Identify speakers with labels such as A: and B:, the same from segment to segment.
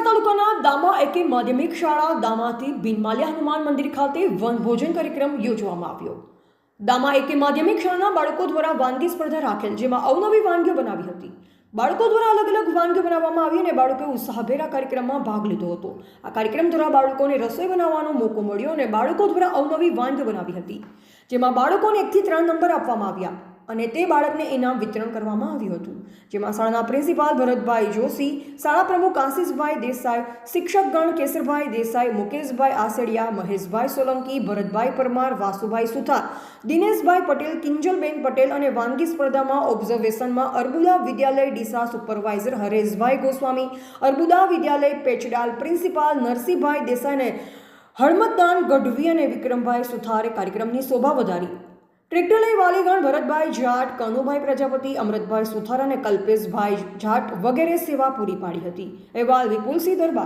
A: ડીસા તાલુકાના દામા એકે માધ્યમિક શાળા દામાથી બિનમાલ્યા હનુમાન મંદિર ખાતે વનભોજન કાર્યક્રમ યોજવામાં આવ્યો. દામા એકે માધ્યમિક શાળાના બાળકો દ્વારા વાનગી સ્પર્ધા રાખેલ, જેમાં અવનવી વાનગીઓ બનાવી હતી. બાળકો દ્વારા અલગ અલગ વાનગીઓ બનાવવામાં આવી અને બાળકોએ ઉત્સાહભેર આ કાર્યક્રમમાં ભાગ લીધો હતો. આ કાર્યક્રમ દ્વારા બાળકોને રસોઈ બનાવવાનો મોકો મળ્યો અને બાળકો દ્વારા અવનવી વાનગીઓ બનાવી હતી, જેમાં બાળકોને એકથી ત્રણ નંબર આપવામાં આવ્યા. અને તે બાળકને ઇનામ વિતરણ કરવામાં આવ્યું હતું, જેમાં શાળાના પ્રિન્સિપાલ ભરતભાઈ જોશી, શાળા પ્રમુખ આશીષભાઈ દેસાઈ શિક્ષકગણ કેસરભાઈ દેસાઈ, મુકેશભાઈ આસડિયા, મહેશભાઈ સોલંકી, ભરતભાઈ પરમાર, વાસુભાઈ સુથાર, દિનેશભાઈ પટેલ, કિંજલબેન પટેલ અને વાનગી સ્પર્ધામાં ઓબ્ઝર્વેશનમાં અર્બુદા વિદ્યાલય ડીસા સુપરવાઇઝર હરેશભાઈ ગોસ્વામી, અર્બુદા વિદ્યાલય પેચડાલ પ્રિન્સિપાલ નરસિંહભાઈ દેસાઈને, હળમતદાન ગઢવી અને વિક્રમભાઈ સુથારે કાર્યક્રમની શોભા વધારી. ટ્રેક્ટર લઈ વાલીગણ ભરતભાઈ જાટ, કનુભાઈ પ્રજાપતિ, અમૃતભાઈ સુથાર અને કલ્પેશભાઈ જાટ વગેરે સેવા પૂરી પાડી હતી. અહેવાલ વિપુલસિંહ દરબાર.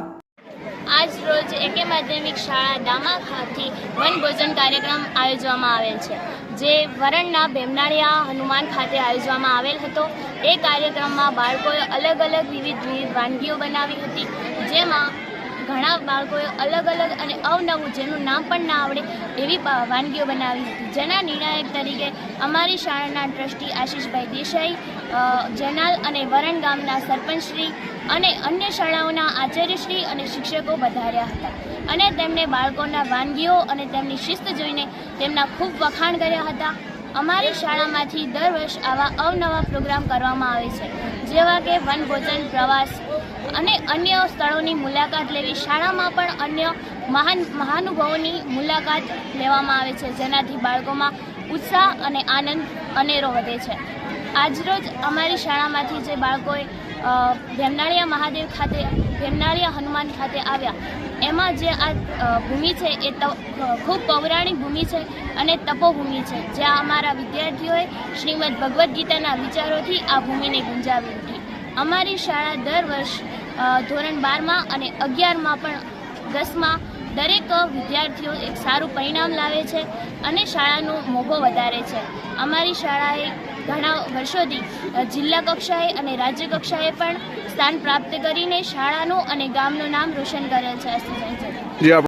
B: આજ રોજ એકે માધ્યમિક શાળા દામા ખાતે વનભોજન કાર્યક્રમ આયોજવામાં આવેલ છે, જે વરણના ભેમનાળિયા હનુમાન ખાતે આયોજવામાં આવેલ હતો. એ કાર્યક્રમમાં બાળકોએ અલગ અલગ વિવિધ વિવિધ વાનગીઓ બનાવી હતી, જેમાં ઘણા બાળકોએ અલગ અલગ અને અવનવું જેનું નામ પણ ના આવડે એવી વાનગીઓ બનાવી હતી. જેના નિર્ણાયક તરીકે અમારી શાળાના ટ્રસ્ટી આશીષભાઈ દેસાઈ જનાલ અને વરણ ગામના સરપંચશ્રી અને અન્ય શાળાઓના આચાર્યશ્રી અને શિક્ષકો વધાર્યા હતા અને તેમણે બાળકોના વાનગીઓ અને તેમની શિસ્ત જોઈને તેમના ખૂબ વખાણ કર્યા હતા. અમારી શાળામાંથી દર વર્ષ આવા અવનવા પ્રોગ્રામ કરવામાં આવે છે. જેવા કે વનભોજન, પ્રવાસ અને અન્ય સ્થળોની મુલાકાત લેવી. શાળામાં પણ અન્ય મહાન મહાનુભાવોની મુલાકાત લેવામાં આવે છે, જેનાથી બાળકોમાં ઉત્સાહ અને આનંદ અનેરો વધે છે. આજરોજ અમારી શાળામાંથી જે બાળકોએ ભેમનાળિયા મહાદેવ ખાતે, ભેમનાળિયા હનુમાન ખાતે આવ્યા, એમાં જે આ ભૂમિ છે એ ખૂબ પૌરાણિક ભૂમિ છે અને તપોભૂમિ છે. જ્યાં અમારા વિદ્યાર્થીઓએ શ્રીમદ ભગવદ્ ગીતાના વિચારોથી આ ભૂમિને ગુંજાવી અમારી શાળા દર વર્ષ ધોરણ બારમાં અને અગિયારમાં પણ દસમાં દરેક વિદ્યાર્થીઓ એક સારું પરિણામ લાવે છે અને શાળાનો મોભો વધારે છે. અમારી શાળાએ ઘણા વર્ષોથી જિલ્લા કક્ષાએ અને રાજ્ય કક્ષાએ પણ સ્થાન પ્રાપ્ત કરીને શાળાનું અને ગામનું નામ રોશન કરેલ છે.